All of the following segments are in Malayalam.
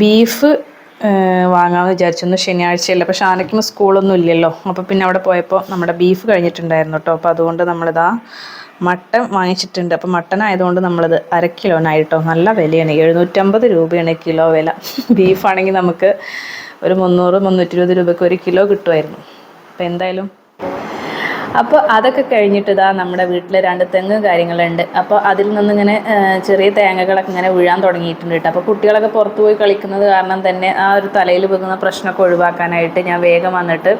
ബീഫ് വാങ്ങാമെന്ന് വിചാരിച്ചു ശനിയാഴ്ചയല്ല. അപ്പോൾ ഷാനയ്ക്കും സ്കൂളൊന്നും ഇല്ലല്ലോ. അപ്പോൾ പിന്നെ അവിടെ പോയപ്പോൾ നമ്മുടെ ബീഫ് കഴിഞ്ഞിട്ടുണ്ടായിരുന്നു കേട്ടോ അപ്പോൾ അതുകൊണ്ട് നമ്മളിതാ മട്ടൻ വാങ്ങിച്ചിട്ടുണ്ട്. അപ്പോൾ മട്ടൻ ആയതുകൊണ്ട് നമ്മളിത് അര കിലോനായിട്ടോ. നല്ല വിലയാണ്. എഴുന്നൂറ്റമ്പത് രൂപയാണ് കിലോ വില. ബീഫാണെങ്കിൽ നമുക്ക് ഒരു മുന്നൂറ് മുന്നൂറ്റി ഇരുപത് രൂപയ്ക്ക് ഒരു കിലോ കിട്ടുമായിരുന്നു. അപ്പോൾ എന്തായാലും അപ്പോൾ അതൊക്കെ കഴിഞ്ഞിട്ട് ഇതാ നമ്മുടെ വീട്ടിൽ രണ്ട് തെങ്ങ് കാര്യങ്ങളുണ്ട്. അപ്പോൾ അതിൽ നിന്നിങ്ങനെ ചെറിയ തേങ്ങകളൊക്കെ ഇങ്ങനെ വീഴാൻ തുടങ്ങിയിട്ടുണ്ട് കേട്ടോ. അപ്പോൾ കുട്ടികളൊക്കെ പുറത്തു പോയി കളിക്കുന്നത് കാരണം തന്നെ ആ ഒരു തലയിൽ വെക്കുന്ന പ്രശ്നമൊക്കെ ഒഴിവാക്കാനായിട്ട് ഞാൻ വേഗം വന്നിട്ട്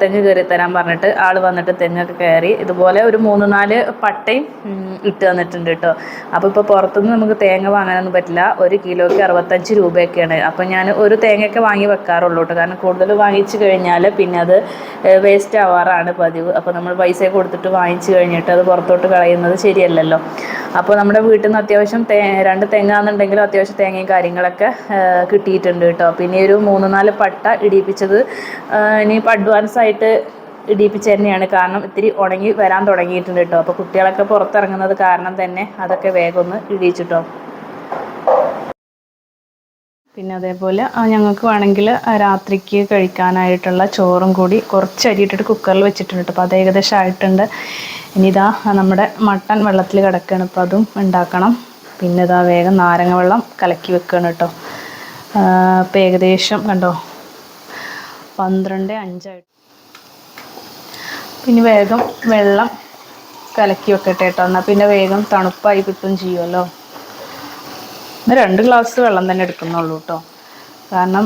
തെങ്ങ് കയറി തരാൻ പറഞ്ഞിട്ട് ആൾ വന്നിട്ട് തെങ്ങൊക്കെ കയറി ഇതുപോലെ ഒരു മൂന്ന് നാല് പട്ടയും ഇട്ട് തന്നിട്ടുണ്ട് കേട്ടോ. അപ്പോൾ ഇപ്പോൾ പുറത്തുനിന്ന് നമുക്ക് തേങ്ങ വാങ്ങാനൊന്നും പറ്റില്ല. ഒരു കിലോയ്ക്ക് അറുപത്തഞ്ച് രൂപയൊക്കെയാണ്. അപ്പോൾ ഞാൻ ഒരു തേങ്ങയൊക്കെ വാങ്ങി വെക്കാറുള്ളൂ കേട്ടോ. കാരണം കൂടുതൽ വാങ്ങിച്ചു കഴിഞ്ഞാൽ പിന്നെ അത് വേസ്റ്റ് ആവാറാണ് പതിവ്. അപ്പോൾ നമ്മൾ പൈസ കൊടുത്തിട്ട് വാങ്ങിച്ചു കഴിഞ്ഞിട്ട് അത് പുറത്തോട്ട് കളയുന്നത് ശരിയല്ലല്ലോ. അപ്പോൾ നമ്മുടെ വീട്ടിൽ നിന്ന് അത്യാവശ്യം തേ രണ്ട് തെങ്ങാന്നുണ്ടെങ്കിലും അത്യാവശ്യം തേങ്ങയും കാര്യങ്ങളൊക്കെ കിട്ടിയിട്ടുണ്ട് കേട്ടോ. പിന്നെ ഒരു മൂന്ന് നാല് പട്ട ഇടിയിപ്പിച്ചത് ഇനിയിപ്പോൾ അഡ്വാൻസ് ആയിട്ട് ഇടിയിപ്പിച്ച് തന്നെയാണ്. കാരണം ഇത്തിരി ഉണങ്ങി വരാൻ തുടങ്ങിയിട്ടുണ്ട് കേട്ടോ. അപ്പോൾ കുട്ടികളൊക്കെ പുറത്തിറങ്ങുന്നത് കാരണം തന്നെ അതൊക്കെ വേഗം ഒന്ന് ഇടിയിച്ചിട്ടോ. പിന്നെ അതേപോലെ ഞങ്ങൾക്ക് വേണമെങ്കിൽ രാത്രിക്ക് കഴിക്കാനായിട്ടുള്ള ചോറും കൂടി കുറച്ച് അരി ഇട്ടിട്ട് കുക്കറിൽ വെച്ചിട്ടുണ്ട് അപ്പോൾ അത് ഏകദേശം ആയിട്ടുണ്ട്. ഇനി ഇതാ നമ്മുടെ മട്ടൻ വെള്ളത്തിൽ കിടക്കുകയാണ് അപ്പോൾ അതും ഉണ്ടാക്കണം. പിന്നെ ഇതാ വേഗം നാരങ്ങ വെള്ളം കലക്കി വെക്കുകയാണ് കേട്ടോ. അപ്പോൾ ഏകദേശം കണ്ടോ പന്ത്രണ്ട് അഞ്ചായിട്ട് പിന്നെ വേഗം വെള്ളം കലക്കി വെക്കട്ടെ കേട്ടോ. എന്നാൽ പിന്നെ വേഗം തണുപ്പായി കിട്ടും ചെയ്യുമല്ലോ. രണ്ട് ഗ്ലാസ് വെള്ളം തന്നെ എടുക്കുന്നുള്ളൂ കേട്ടോ കാരണം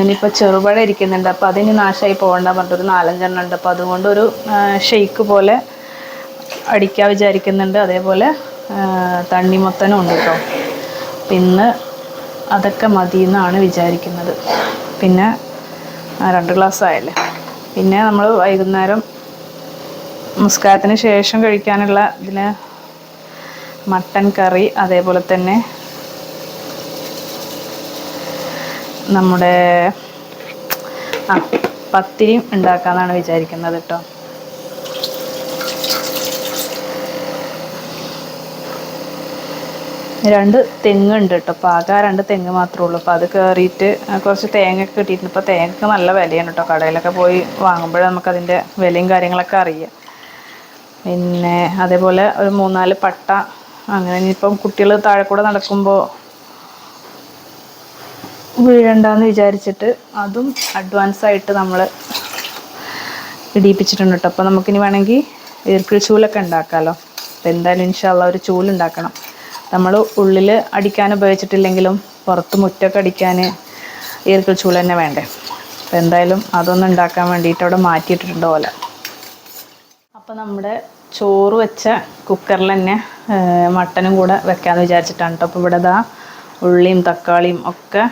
ഇനിയിപ്പോൾ ചെറുപഴ ഇരിക്കുന്നുണ്ട്. അപ്പോൾ അതിന് നാശമായി പോകണ്ട പറഞ്ഞിട്ടൊരു നാലഞ്ചെണ്ണം ഉണ്ട്. അപ്പോൾ അതുകൊണ്ട് ഒരു ഷെയ്ക്ക് പോലെ അടിക്കാൻ വിചാരിക്കുന്നുണ്ട്. അതേപോലെ തണ്ണിമത്തനും ഉണ്ട് കേട്ടോ പിന്നെ അതൊക്കെ മതി എന്നാണ് വിചാരിക്കുന്നത്. പിന്നെ രണ്ട് ഗ്ലാസ് ആയല്ലേ. പിന്നെ നമ്മൾ വൈകുന്നേരം നമസ്കാരത്തിന് ശേഷം കഴിക്കാനുള്ള ഇതിന് മട്ടൻ കറി അതേപോലെ തന്നെ നമ്മുടെ ആ പത്തിരിയും ഉണ്ടാക്കാമെന്നാണ് വിചാരിക്കുന്നത് കേട്ടോ രണ്ട് തെങ്ങ് ഉണ്ട് കേട്ടോ അപ്പോൾ ആകെ രണ്ട് തെങ്ങ് മാത്രമേ ഉള്ളൂ. അപ്പോൾ അത് കയറിയിട്ട് കുറച്ച് തേങ്ങ ഒക്കെ കിട്ടിയിട്ടുണ്ട്. ഇപ്പോൾ തേങ്ങക്ക് നല്ല വിലയാണ് കേട്ടോ കടയിലൊക്കെ പോയി വാങ്ങുമ്പോഴേ നമുക്കതിന്റെ വിലയും കാര്യങ്ങളൊക്കെ അറിയാം. പിന്നെ അതേപോലെ ഒരു മൂന്നാൽ പട്ട അങ്ങനെ ഇനിയിപ്പം കുട്ടികൾ താഴെ കൂടെ നടക്കുമ്പോൾ വീഴണ്ടെന്ന് വിചാരിച്ചിട്ട് അതും അഡ്വാൻസ് ആയിട്ട് നമ്മൾ ഇടിയിപ്പിച്ചിട്ടുണ്ട് കേട്ടോ അപ്പോൾ നമുക്കിനി വേണമെങ്കിൽ ഈർക്കിൾ ചൂലൊക്കെ ഉണ്ടാക്കാമല്ലോ അപ്പോൾ എന്തായാലും ഇൻഷാല്ല ഒരു ചൂലുണ്ടാക്കണം നമ്മൾ ഉള്ളിൽ അടിക്കാൻ ഉപയോഗിച്ചിട്ടില്ലെങ്കിലും പുറത്ത് മുറ്റൊക്കെ അടിക്കാൻ ഈർക്കിൾ ചൂല തന്നെ വേണ്ടേ. അപ്പോൾ എന്തായാലും അതൊന്നും ഉണ്ടാക്കാൻ വേണ്ടിയിട്ട് അവിടെ മാറ്റിയിട്ടിട്ടുണ്ട് പോലെ അപ്പോൾ നമ്മുടെ ചോറ് വെച്ച കുക്കറിൽ തന്നെ മട്ടനും കൂടെ വെക്കാമെന്ന് വിചാരിച്ചിട്ടാണ് കേട്ടോ അപ്പോൾ ഇവിടെ ഉള്ളിയും തക്കാളിയും ഒക്കെ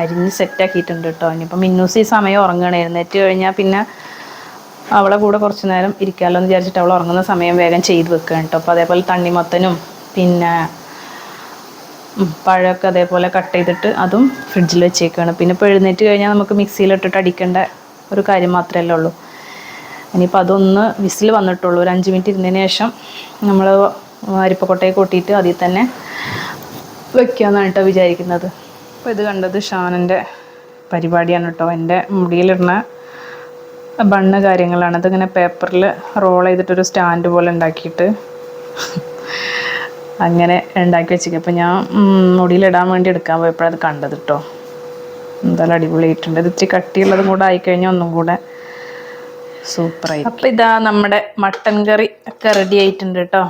അരിഞ്ഞ് സെറ്റാക്കിയിട്ടുണ്ട് കേട്ടോ ഇനിയിപ്പോൾ മിന്നൂസ് ഈ സമയം ഉറങ്ങണം. എഴുന്നേറ്റ് കഴിഞ്ഞാൽ പിന്നെ അവളെ കൂടെ കുറച്ച് നേരം ഇരിക്കാമല്ലോ എന്ന് വിചാരിച്ചിട്ട് അവൾ ഉറങ്ങുന്ന സമയം വേഗം ചെയ്ത് വെക്കുകയാണ് കേട്ടോ അപ്പോൾ അതേപോലെ തണ്ണിമത്തനും പിന്നെ പഴമൊക്കെ അതേപോലെ കട്ട് ചെയ്തിട്ട് അതും ഫ്രിഡ്ജിൽ വെച്ചേക്കാണ്. പിന്നെ ഇപ്പോൾ എഴുന്നേറ്റ് കഴിഞ്ഞാൽ നമുക്ക് മിക്സിയിലിട്ടിട്ട് അടിക്കേണ്ട ഒരു കാര്യം മാത്രമല്ലേ ഉള്ളൂ. ഇനിയിപ്പോൾ അതൊന്ന് വിസിൽ വന്നിട്ടുള്ളൂ. ഒരു അഞ്ച് മിനിറ്റ് ഇരുന്നതിന് ശേഷം നമ്മൾ അരിപ്പക്കൊട്ടയെ കൂട്ടിയിട്ട് അതിൽ തന്നെ വെക്കാമെന്നാണ് കേട്ടോ വിചാരിക്കുന്നത്. അപ്പോൾ ഇത് കണ്ടത് ഷാനന്റെ പരിപാടിയാണ് കേട്ടോ എന്റെ മുടിയിലിടുന്ന ബണ്ണ് കാര്യങ്ങളാണ്. അതിങ്ങനെ പേപ്പറിൽ റോൾ ചെയ്തിട്ടൊരു സ്റ്റാൻഡ് പോലെ ഉണ്ടാക്കിയിട്ട് അങ്ങനെ ഉണ്ടാക്കി വെച്ചിരിക്കും. അപ്പോൾ ഞാൻ മുടിയിലിടാൻ വേണ്ടി എടുക്കാൻ പോയപ്പോഴത് കണ്ടത് കേട്ടോ എന്തായാലും അടിപൊളിയായിട്ടുണ്ട്. ഇത് ഇച്ചിരി കട്ടിയുള്ളതും കൂടെ ആയിക്കഴിഞ്ഞാൽ ഒന്നും കൂടെ സൂപ്പറായി അപ്പം ഇതാ നമ്മുടെ മട്ടൻ കറി ഒക്കെ റെഡി ആയിട്ടുണ്ട് കേട്ടോ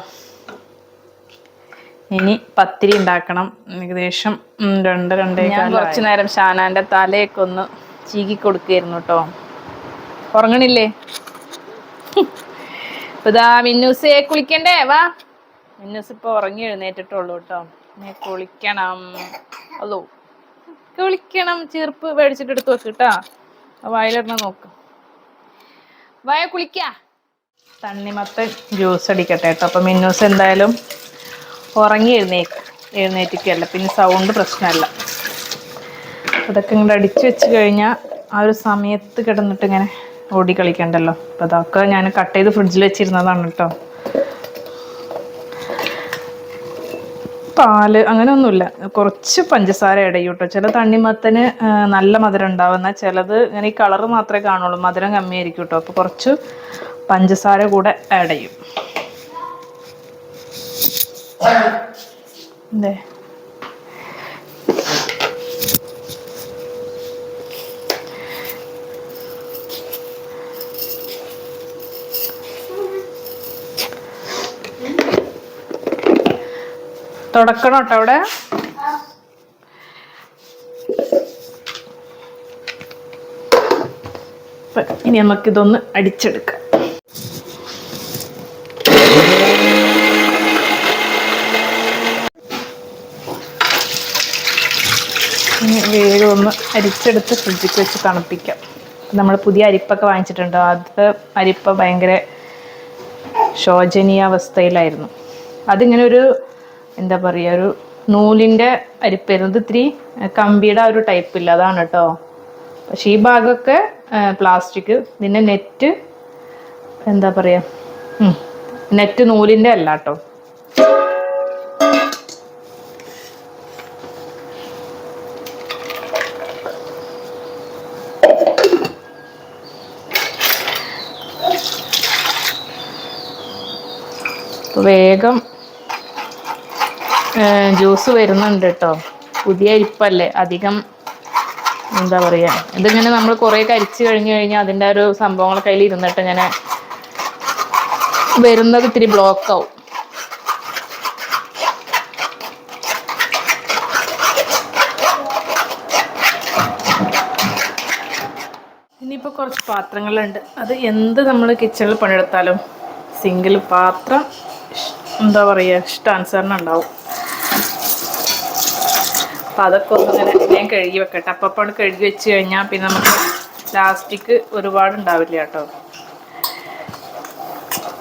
ഇനി പത്തിരി ഉണ്ടാക്കണം. ഏകദേശം രണ്ട് രണ്ടേ ഞാൻ കുറച്ച് നേരം ഷാനാന്റെ തലയൊക്കെ ഒന്ന് ചീകി കൊടുക്കുകയായിരുന്നു കേട്ടോ. ഉറങ്ങണില്ലേ? ഇതാ മിന്നൂസേ കുളിക്കണ്ടേ? വാ. മിന്നൂസ് ഇപ്പൊ ഉറങ്ങി എഴുന്നേറ്റിട്ടുള്ളൂ കേട്ടോ. നീ കുളിക്കണം. അല്ലോ കുളിക്കണം. ചെറുപ്പ് മേടിച്ചിട്ട് എടുത്ത് വെക്ക് കേട്ടാ. വായിലിടണ നോക്ക്. വായ കുളിക്ക. തണ്ണിമത്തൻ ജ്യൂസ് അടിക്കട്ടെ കേട്ടോ. അപ്പൊ മിന്നൂസ് എന്തായാലും ഉറങ്ങി എഴുന്നേക്ക് എഴുന്നേറ്റിക്കല്ല പിന്നെ സൗണ്ട് പ്രശ്നമല്ല. അതൊക്കെ ഇങ്ങോട്ട് അടിച്ചു വെച്ച് കഴിഞ്ഞാൽ ആ ഒരു സമയത്ത് കിടന്നിട്ട് ഇങ്ങനെ ഓടി കളിക്കണ്ടല്ലോ. അപ്പോൾ അതൊക്കെ ഞാൻ കട്ട് ചെയ്ത് ഫ്രിഡ്ജിൽ വെച്ചിരുന്നതാണ് കേട്ടോ പാൽ അങ്ങനെയൊന്നുമില്ല. കുറച്ച് പഞ്ചസാര ഇടയും കേട്ടോ ചില തണ്ണിമത്തന് നല്ല മധുരം ഉണ്ടാവും. എന്നാൽ ചിലത് ഇങ്ങനെ ഈ കളറ് മാത്രമേ കാണുള്ളൂ. മധുരം കമ്മിയായിരിക്കും കേട്ടോ അപ്പോൾ കുറച്ച് പഞ്ചസാര കൂടെ ആഡ് ചെയ്യും. എന്തേ തുടക്കണം കേട്ടോ അവിടെ? ഇനി നമുക്കിതൊന്ന് അടിച്ചെടുക്കാം ഇനി വേഗം ഒന്ന് അരിച്ചെടുത്ത് ഫ്രിഡ്ജിൽ വെച്ച് തണുപ്പിക്കാം. നമ്മൾ പുതിയ അരിപ്പൊക്കെ വാങ്ങിച്ചിട്ടുണ്ടോ. അത് അരിപ്പ ഭയങ്കര ശോചനീയാവസ്ഥയിലായിരുന്നു. അതിങ്ങനെ ഒരു എന്താ പറയുക ഒരു നൂലിന്റെ അരിപ്പായിരുന്നു. ഇത് ഇത്തിരി കമ്പിയുടെ ഒരു ടൈപ്പ് ഇല്ല. അതാണ് കേട്ടോ. പക്ഷേ ഈ ഭാഗമൊക്കെ പ്ലാസ്റ്റിക് പിന്നെ നെറ്റ് എന്താ പറയുക നെറ്റ് നൂലിന്റെ അല്ല കേട്ടോ. വേഗം ജ്യൂസ് വരുന്നുണ്ട് കേട്ടോ പുതിയ അരിപ്പല്ലേ? അധികം എന്താ പറയുക ഇതിങ്ങനെ നമ്മൾ കുറേ കരിച്ച് കഴിഞ്ഞ് കഴിഞ്ഞാൽ അതിന്റെ ഒരു സംഭവങ്ങൾ കയ്യിൽ ഇരുന്നിട്ട് ഇങ്ങനെ വരുന്നത് ഇത്തിരി ബ്ലോക്ക് ആവും. ഇനിയിപ്പോൾ കുറച്ച് പാത്രങ്ങളുണ്ട്. അത് എന്ത് നമ്മൾ കിച്ചണിൽ പണിയെടുത്താലും സിംഗിൾ പാത്രം എന്താ പറയുക ഇഷ്ടാനുസരണം ഉണ്ടാവും അപ്പം അതൊക്കെ ഒന്ന് ഇങ്ങനെ ഞാൻ കഴുകി വെക്കട്ടെ. അപ്പം കഴുകി വെച്ച് കഴിഞ്ഞാൽ പിന്നെ നമുക്ക് പ്ലാസ്റ്റിക് ഒരുപാട് ഉണ്ടാവില്ല കേട്ടോ.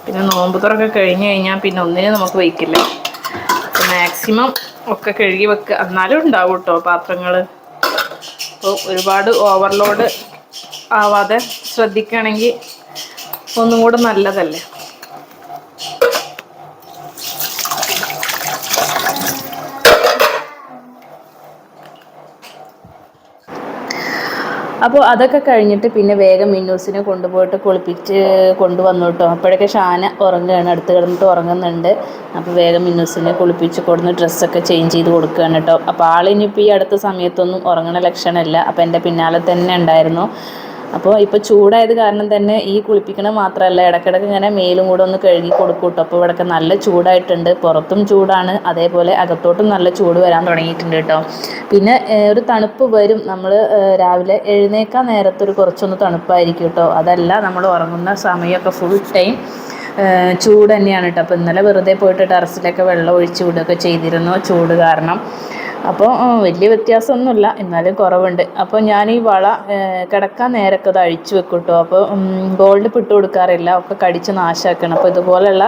പിന്നെ നോമ്പ് തുറക്കെ കഴിഞ്ഞ് കഴിഞ്ഞാൽ പിന്നെ ഒന്നിനും നമുക്ക് വയ്ക്കില്ല. അപ്പം മാക്സിമം ഒക്കെ കഴുകി വെക്കുക എന്നാലും ഉണ്ടാവും കേട്ടോ പാത്രങ്ങൾ അപ്പോൾ ഒരുപാട് ഓവർലോഡ് ആവാതെ ശ്രദ്ധിക്കുകയാണെങ്കിൽ ഒന്നും കൂടെ നല്ലതല്ലേ? അപ്പോൾ അതൊക്കെ കഴിഞ്ഞിട്ട് പിന്നെ വേഗം മിന്നൂസിനെ കൊണ്ടുപോയിട്ട് കുളിപ്പിച്ച് കൊണ്ടുവന്നു കേട്ടോ അപ്പോഴൊക്കെ ഷാന ഉറങ്ങുകയാണ് അടുത്ത് കിടന്നിട്ട് ഉറങ്ങുന്നുണ്ട്. അപ്പോൾ വേഗം മിന്നൂസിനെ കുളിപ്പിച്ച് കൊടുന്ന് ഡ്രസ്സൊക്കെ ചേഞ്ച് ചെയ്ത് കൊടുക്കുകയാണ് കേട്ടോ. അപ്പോൾ ആളിനിപ്പോൾ ഈ അടുത്ത സമയത്തൊന്നും ഉറങ്ങണ ലക്ഷണമല്ല. അപ്പോൾ എന്റെ പിന്നാലെ തന്നെ ഉണ്ടായിരുന്നു. അപ്പോൾ ഇപ്പോൾ ചൂടായത് കാരണം തന്നെ ഈ കുളിപ്പിക്കണ മാത്രമല്ല ഇടയ്ക്കിടയ്ക്ക് ഇങ്ങനെ മേലും കൂടെ ഒന്ന് കഴുകി കൊടുക്കും കേട്ടോ. അപ്പോൾ ഇവിടെയൊക്കെ നല്ല ചൂടായിട്ടുണ്ട്. പുറത്തും ചൂടാണ്. അതേപോലെ അകത്തോട്ടും നല്ല ചൂട് വരാൻ തുടങ്ങിയിട്ടുണ്ട് കേട്ടോ. പിന്നെ ഒരു തണുപ്പ് വരും. നമ്മൾ രാവിലെ എഴുന്നേക്കാൻ നേരത്തൊരു കുറച്ചൊന്ന് തണുപ്പായിരിക്കും കേട്ടോ. അതല്ല നമ്മൾ ഉറങ്ങുന്ന സമയമൊക്കെ ഫുൾ ടൈം ചൂട് തന്നെയാണ് കേട്ടോ. അപ്പോൾ ഇന്നലെ വെറുതെ പോയിട്ട് ടെറസിലൊക്കെ വെള്ളം ഒഴിച്ച് വിടുകയൊക്കെ ചെയ്തിരുന്നു. ചൂട് കാരണം. അപ്പോൾ വലിയ വ്യത്യാസമൊന്നുമില്ല. എന്നാലും കുറവുണ്ട്. അപ്പോൾ ഞാൻ ഈ വള കിടക്കാൻ നേരൊക്കെ അത് അഴിച്ചു വെക്കും കേട്ടോ അപ്പോൾ ഗോൾഡ് ഇട്ട് കൊടുക്കാറില്ല. ഒക്കെ കടിച്ച് നാശാക്കണം അപ്പോൾ ഇതുപോലെയുള്ള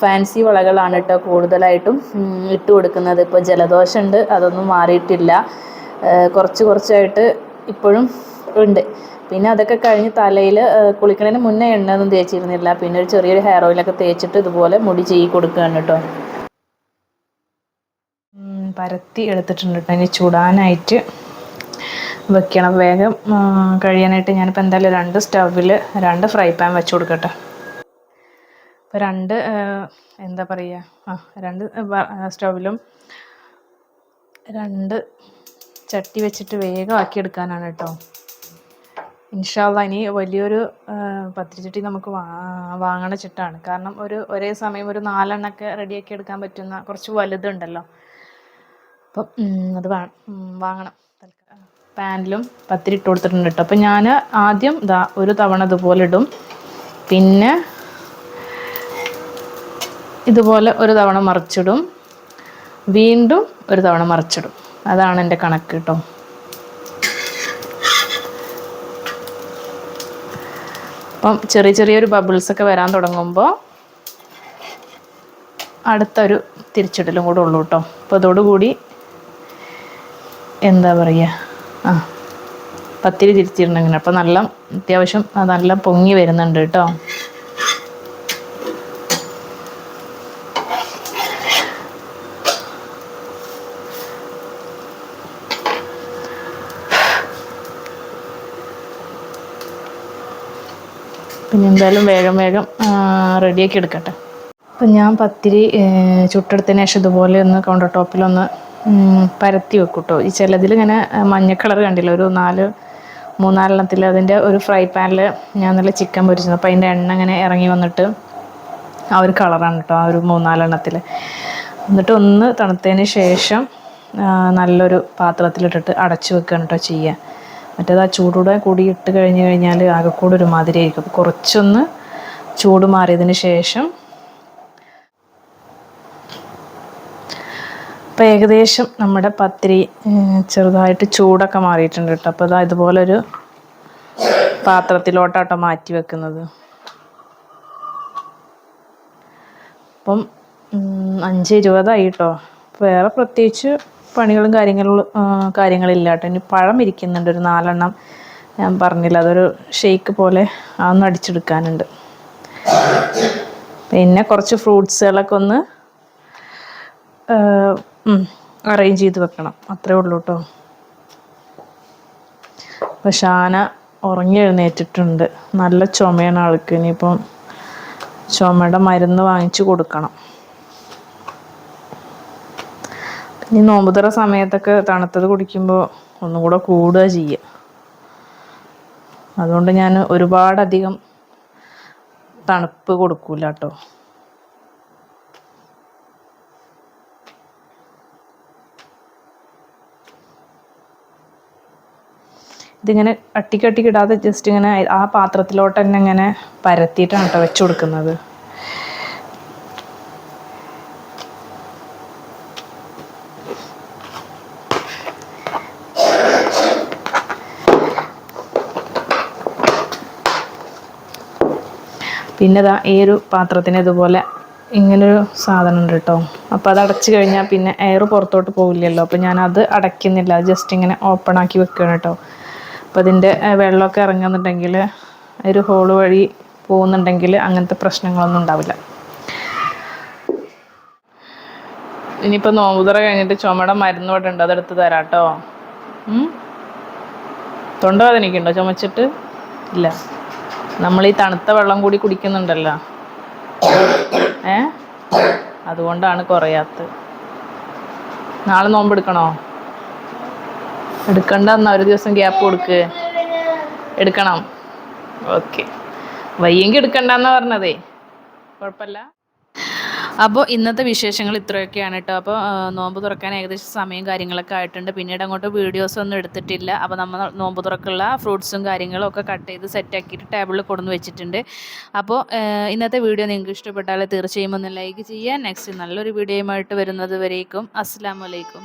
ഫാൻസി വളകളാണ് കേട്ടോ കൂടുതലായിട്ടും ഇട്ട് കൊടുക്കുന്നത്. ഇപ്പോൾ ജലദോഷമുണ്ട്. അതൊന്നും മാറിയിട്ടില്ല. കുറച്ച് കുറച്ചായിട്ട് ഇപ്പോഴും ഉണ്ട്. പിന്നെ അതൊക്കെ കഴിഞ്ഞ് തലയിൽ കുളിക്കണതിന് മുന്നേ എണ്ണയൊന്നും തേച്ചിരുന്നില്ല. പിന്നെ ഒരു ചെറിയൊരു ഹെയർ ഓയിലൊക്കെ തേച്ചിട്ട് ഇതുപോലെ മുടി ചെയ്യി കൊടുക്കുകയാണ് കേട്ടോ. പരത്തി എടുത്തിട്ടുണ്ട് ഇനി ചൂടാനായിട്ട് വെക്കണം. വേഗം കഴിയാനായിട്ട് ഞാനിപ്പോൾ എന്തായാലും രണ്ട് സ്റ്റവിൽ രണ്ട് ഫ്രൈ പാൻ വെച്ച് കൊടുക്കട്ടെ. അപ്പോൾ രണ്ട് എന്താ പറയുക ആ രണ്ട് സ്റ്റവിലും രണ്ട് ചട്ടി വെച്ചിട്ട് വേഗം ആക്കി ആക്കിയെടുക്കാനാണ് കേട്ടോ ഇൻഷാല്ല ഇനി വലിയൊരു പത്തിരിച്ചട്ടി നമുക്ക് വാങ്ങണ ചിട്ടാണ്. കാരണം ഒരു ഒരേ സമയം ഒരു നാലെണ്ണൊക്കെ റെഡിയാക്കി എടുക്കാൻ പറ്റുന്ന കുറച്ച് വലുതുണ്ടല്ലോ. അപ്പം അത് വാങ്ങണം. പാനിലും പത്തിരി ഇട്ട് കൊടുത്തിട്ടുണ്ട് കേട്ടോ. അപ്പം ഞാൻ ആദ്യം ഇതാ ഒരു തവണ ഇതുപോലെ ഇടും. പിന്നെ ഇതുപോലെ ഒരു തവണ മറിച്ചിടും. വീണ്ടും ഒരു തവണ മറിച്ചിടും. അതാണ് എന്റെ കണക്ക് കേട്ടോ. അപ്പം ചെറിയ ചെറിയൊരു ബബിൾസൊക്കെ വരാൻ തുടങ്ങുമ്പോൾ അടുത്തൊരു തിരിച്ചിടലും കൂടെ ഉള്ളൂ കേട്ടോ. അപ്പോൾ അതോടുകൂടി എന്താ പറയുക ആ പത്തിരി തിരിച്ചിരുന്നു അങ്ങനെ അപ്പം നല്ല അത്യാവശ്യം നല്ല പൊങ്ങി വരുന്നുണ്ട് കേട്ടോ. പിന്നെ എന്തായാലും വേഗം വേഗം റെഡിയാക്കി എടുക്കട്ടെ. അപ്പം ഞാൻ പത്തിരി ചുട്ടെടുത്തതിന് ശേഷം ഇതുപോലെ ഒന്ന് കൗണ്ടർ ടോപ്പിലൊന്ന് പരത്തി വെക്കും കേട്ടോ ഈ ചിലതിൽ ഇങ്ങനെ മഞ്ഞ കളർ കണ്ടില്ല? ഒരു നാല് മൂന്നാലെണ്ണത്തിൽ അതിന്റെ ഒരു ഫ്രൈ പാനിൽ ഞാൻ നല്ല ചിക്കൻ പൊരിച്ചത്. അപ്പോൾ അതിന്റെ എണ്ണ ഇങ്ങനെ ഇറങ്ങി വന്നിട്ട് ആ ഒരു കളറാണ് കേട്ടോ ആ ഒരു മൂന്നാലെണ്ണത്തിൽ എന്നിട്ട് ഒന്ന് തണുത്തതിന് ശേഷം നല്ലൊരു പാത്രത്തിലിട്ടിട്ട് അടച്ചു വെക്കുകയാണ് കേട്ടോ ചെയ്യുക മറ്റേത് ആ ചൂടോടെ കൂടി ഇട്ട് കഴിഞ്ഞ് കഴിഞ്ഞാൽ ആകെക്കൂടെ ഒരു മാതിരി ആയിരിക്കും കുറച്ചൊന്ന് ചൂട് മാറിയതിന് ശേഷം അപ്പോൾ ഏകദേശം നമ്മുടെ പത്തിരി ചെറുതായിട്ട് ചൂടൊക്കെ മാറിയിട്ടുണ്ട് കേട്ടോ. അപ്പോൾ അതാ ഇതുപോലൊരു പാത്രത്തിലോട്ടാട്ടോ മാറ്റി വെക്കുന്നത്. അപ്പം അഞ്ച് ഇരുപതായി കേട്ടോ. വേറെ പ്രത്യേകിച്ച് പണികളും കാര്യങ്ങളും കാര്യങ്ങളില്ല കേട്ടോ. ഇനി പഴം ഇരിക്കുന്നുണ്ട് ഒരു നാലെണ്ണം ഞാൻ പറഞ്ഞില്ല. അതൊരു ഷെയ്ക്ക് പോലെ അതൊന്ന് അടിച്ചെടുക്കാനുണ്ട്. പിന്നെ കുറച്ച് ഫ്രൂട്ട്സുകളൊക്കെ ഒന്ന് അറേഞ്ച് ചെയ്ത് വെക്കണം. അത്രേ ഉള്ളൂ കേട്ടോ അപ്പോൾ ഷാന ഉറങ്ങി എഴുന്നേറ്റിട്ടുണ്ട്. നല്ല ചുമയാണ് ആൾക്ക്. ഇനിയിപ്പം ചുമയുടെ മരുന്ന് വാങ്ങിച്ചു കൊടുക്കണം. പിന്നെ നോമ്പുതറ സമയത്തൊക്കെ തണുത്തത് കുടിക്കുമ്പോൾ ഒന്നും കൂടെ കൂടുക ചെയ്യുക അതുകൊണ്ട് ഞാൻ ഒരുപാടധികം തണുപ്പ് കൊടുക്കൂല കേട്ടോ ഇതിങ്ങനെ അട്ടിക്കട്ടിക്ക് ഇടാതെ ജസ്റ്റ് ഇങ്ങനെ ആ പാത്രത്തിലോട്ട് തന്നെ ഇങ്ങനെ പരത്തിയിട്ടാണ് കേട്ടോ വെച്ചു കൊടുക്കുന്നത്. പിന്നെ ഇതാ ഈ ഒരു പാത്രത്തിന് ഇതുപോലെ ഇങ്ങനൊരു സാധനം ഉണ്ട് കേട്ടോ അപ്പോൾ അത് അടച്ചു കഴിഞ്ഞാൽ പിന്നെ എയർ പുറത്തോട്ട് പോവില്ലല്ലോ. അപ്പോൾ ഞാൻ അത് അടയ്ക്കുന്നില്ല ജസ്റ്റ് ഇങ്ങനെ ഓപ്പൺ ആക്കി വെക്കുകയാണ് കേട്ടോ അപ്പോൾ അതിന്റെ വെള്ളമൊക്കെ ഇറങ്ങുന്നുണ്ടെങ്കിൽ ഒരു ഹോൾ വഴി പോകുന്നുണ്ടെങ്കിൽ അങ്ങനത്തെ പ്രശ്നങ്ങളൊന്നും ഉണ്ടാവില്ല. ഇനിയിപ്പോൾ നോമ്പുതറ കഴിഞ്ഞിട്ട് ചുമയുടെ മരുന്ന് ഇവിടെ ഉണ്ട് അതെടുത്ത് തരാം കേട്ടോ തൊണ്ടവേദനയ്ക്കുണ്ടോ ചുമച്ചിട്ട്? ഇല്ല. നമ്മൾ ഈ തണുത്ത വെള്ളം കൂടി കുടിക്കുന്നുണ്ടല്ലോ. ഏ? അതുകൊണ്ടാണ് കുറയാത്തത്. നാളെ നോമ്പ് എടുക്കണോ എടുക്കണ്ട എന്നാ ഒരു ദിവസം ഗ്യാപ്പ് കൊടുക്ക്. എടുക്കണം. ഓക്കെ വയ്യെങ്കിൽ എടുക്കണ്ടെന്നാ പറഞ്ഞതേ. കുഴപ്പമില്ല അപ്പോൾ ഇന്നത്തെ വിശേഷങ്ങൾ ഇത്രയൊക്കെയാണ് കേട്ടോ. അപ്പോൾ നോമ്പ് തുറക്കാൻ ഏകദേശം സമയം കാര്യങ്ങളൊക്കെ ആയിട്ടുണ്ട്. പിന്നീട് അങ്ങോട്ട് വീഡിയോസ് ഒന്നും എടുത്തിട്ടില്ല. അപ്പോൾ നമ്മൾ നോമ്പ് തുറക്കുള്ള ഫ്രൂട്ട്സും കാര്യങ്ങളും ഒക്കെ കട്ട് ചെയ്ത് സെറ്റ് ആക്കിയിട്ട് ടേബിളിൽ കൊണ്ടുവന്ന് വെച്ചിട്ടുണ്ട്. അപ്പോൾ ഇന്നത്തെ വീഡിയോ നിങ്ങൾക്ക് ഇഷ്ടപ്പെട്ടാൽ തീർച്ചയായും ഒന്ന് ലൈക്ക് ചെയ്യുക നെക്സ്റ്റ് നല്ലൊരു വീഡിയോയുമായിട്ട് വരുന്നത് വരേക്കും. അസ്സാം വലൈക്കും